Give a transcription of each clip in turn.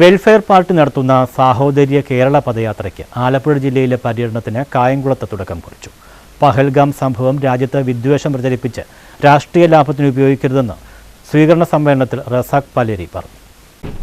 Welfare party നടത്തുന്ന സാഹോദര്യ കേരള പദയാത്രയ്ക്ക് ആലപ്പുഴ ജില്ലയിലെ പര്യടനത്തിന് കായംകുളത്ത് തുടക്കം കുറിച്ചു. പഹൽഗാം സംഭവം രാജ്യത്ത് വിദ്വേഷം പ്രചരിപ്പിച്ച് രാഷ്ട്രീയ ലാഭത്തിന് ഉപയോഗിക്കരുതെന്ന് സ്വീകരണ സമ്മേളനത്തിൽ റസാഖ് പലേരി പറഞ്ഞു.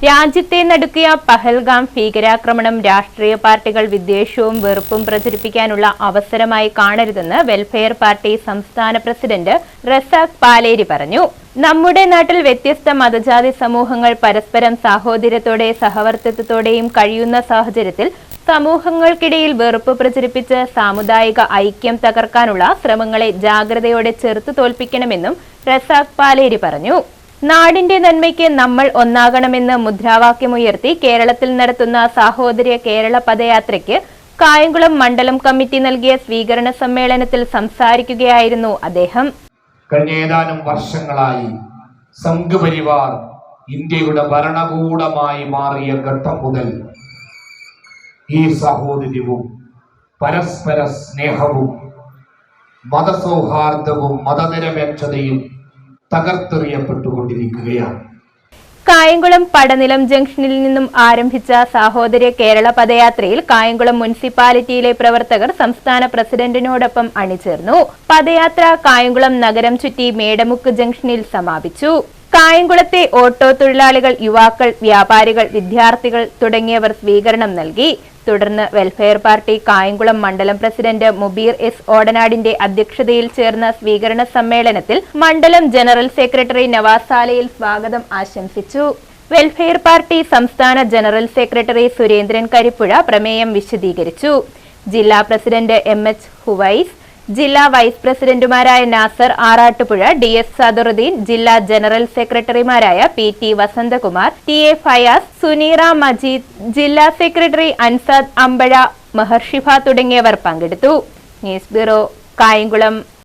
രാജ്യത്തെ നടുക്കിയ പഹൽഗാം ഭീകരാക്രമണം രാഷ്ട്രീയ പാർട്ടികൾ വിദ്വേഷവും വെറുപ്പും പ്രചരിപ്പിക്കാനുള്ള അവസരമായി കാണരുതെന്ന് വെൽഫെയർ പാർട്ടി സംസ്ഥാന പ്രസിഡന്റ് റസാഖ് പാലേരി പറഞ്ഞു. നമ്മുടെ നാട്ടിൽ വ്യത്യസ്ത മതജാതി സമൂഹങ്ങൾ പരസ്പരം സാഹോദര്യത്തോടെ സഹവർത്തിത്വത്തോടെയും കഴിയുന്ന സാഹചര്യത്തിൽ സമൂഹങ്ങൾക്കിടയിൽ വെറുപ്പ് പ്രചരിപ്പിച്ച് സാമുദായിക ഐക്യം തകർക്കാനുള്ള ശ്രമങ്ങളെ ജാഗ്രതയോടെ ചെറുത്തു തോൽപ്പിക്കണമെന്നും റസാഖ് പാലേരി പറഞ്ഞു. നാടിന്റെ നന്മയ്ക്ക് നമ്മൾ ഒന്നാകണമെന്ന് മുദ്രാവാക്യമുയർത്തി കേരളത്തിൽ നടത്തുന്ന സാഹോദര്യ കേരള പദയാത്രയ്ക്ക് കായംകുളം മണ്ഡലം കമ്മിറ്റി നൽകിയ സ്വീകരണ സമ്മേളനത്തിൽ സംസാരിക്കുകയായിരുന്നു അദ്ദേഹം. കഴിഞ്ഞ ഏതാനും വർഷങ്ങളായി സംഘപരിവാർ ഇന്ത്യയുടെ ഭരണകൂടമായി മാറിയ ഘട്ടം മുതൽ ഈ സഹോദര്യവും പരസ്പര സ്നേഹവും മതസൗഹാർദ്ദവും മതനിരപേക്ഷതയും തകർത്തെറിയപ്പെട്ടുകൊണ്ടിരിക്കുകയാണ്. കായംകുളം പടനിലം ജംഗ്ഷനിൽ നിന്നും ആരംഭിച്ച സാഹോദര്യ കേരള പദയാത്രയിൽ കായംകുളം മുനിസിപ്പാലിറ്റിയിലെ പ്രവർത്തകർ സംസ്ഥാന പ്രസിഡന്റിനോടൊപ്പം അണിചേർന്നു. പദയാത്ര കായംകുളം നഗരം ചുറ്റി മേടമുക്ക് ജംഗ്ഷനിൽ സമാപിച്ചു. കായംകുളത്തെ ഓട്ടോ തൊഴിലാളികൾ യുവാക്കൾ വ്യാപാരികൾ വിദ്യാർത്ഥികൾ തുടങ്ങിയവർ സ്വീകരണം നൽകി. തുടർന്ന് വെൽഫെയർ പാർട്ടി കായംകുളം മണ്ഡലം പ്രസിഡന്റ് മുബീർ എസ് ഓടനാടിന്റെ അധ്യക്ഷതയിൽ ചേർന്ന സ്വീകരണ സമ്മേളനത്തിൽ മണ്ഡലം ജനറൽ സെക്രട്ടറി നവാസ് നവാസാലയിൽ സ്വാഗതം ആശംസിച്ചു. വെൽഫെയർ പാർട്ടി സംസ്ഥാന ജനറൽ സെക്രട്ടറി സുരേന്ദ്രൻ കരിപ്പുഴ പ്രമേയം വിശദീകരിച്ചു. ജില്ലാ പ്രസിഡന്റ് എം എച്ച് ഹുവൈസ് ജില്ലാ വൈസ് പ്രസിഡന്റുമാരായ നാസർ ആറാട്ടുപുഴ ഡി എസ് സദറുദ്ദീൻ ജില്ലാ ജനറൽ സെക്രട്ടറിമാരായ P T Vasanthakumar T A Fayas Suneera Majeed ജില്ലാ സെക്രട്ടറി അൻസാദ് അമ്പഴ മഹർഷിഫ തുടങ്ങിയവർ പങ്കെടുത്തു. News bureau Kayamkulam.